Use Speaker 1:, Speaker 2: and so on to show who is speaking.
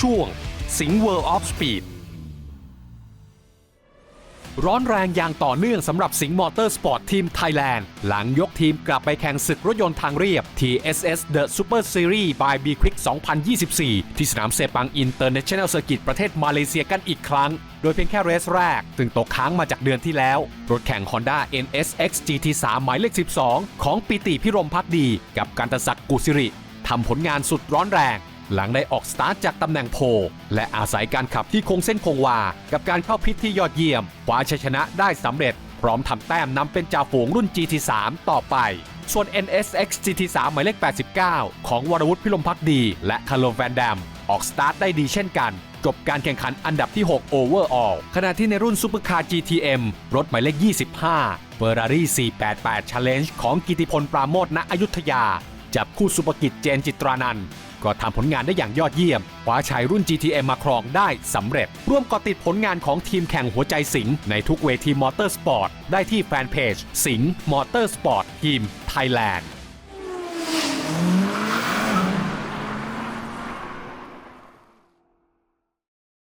Speaker 1: ช่วง สิง World of Speed ร้อนแรงอย่างต่อเนื่องสำหรับสิงห์มอเตอร์สปอร์ตทีมไทยแลนด์ หลังยกทีมกลับไปแข่งศึกรถยนต์ทางเรียบ TSS The Super Series by B Quick 2024 ที่สนามเซปังอินเตอร์เนชั่นแนลเซอร์กิตประเทศมาเลเซียกันอีกครั้ง โดยเพียงแค่เรสแรกซึ่งตกค้างมาจากเดือนที่แล้ว รถแข่ง Honda NSX GT3 หมายเลข 12 ของปิติพิรมพักดี กับการตศักดิ์กุสิริทำผลงานสุดร้อนแรง หลังได้ออกสตาร์ทจากตำแหน่งโพลและอาศัยการขับที่คงเส้นคงวา กับการเข้าพิษที่ยอดเยี่ยมคว้าชัยชนะได้สำเร็จ พร้อมทำแต้มนำเป็นจ่าฝูงรุ่น GT3 ต่อไป ส่วน NSX GT3 หมายเลข 89 ของวรวุฒิพิรมพักดี และคาร์โลแวนแดม ออกสตาร์ทได้ดีเช่นกันจบการแข่งขันอันดับที่ 6 Overall ขณะที่ในรุ่นซูเปอร์คาร์ GTM รถหมายเลข 25 Ferrari 488 Challenge ของกิติพลปราโมทณอยุธยา จับคู่สุภกิจเจนจิตรานันท์ ก็ทำผลงานได้อย่างยอดเยี่ยมคว้าชัยรุ่น GTM มาครองได้สำเร็จ ร่วมก่อติดผลงานของทีมแข่งหัวใจสิงห์ในทุกเวทีมอเตอร์สปอร์ตได้ที่แฟนเพจสิงห์มอเตอร์สปอร์ตทีมไทยแลนด์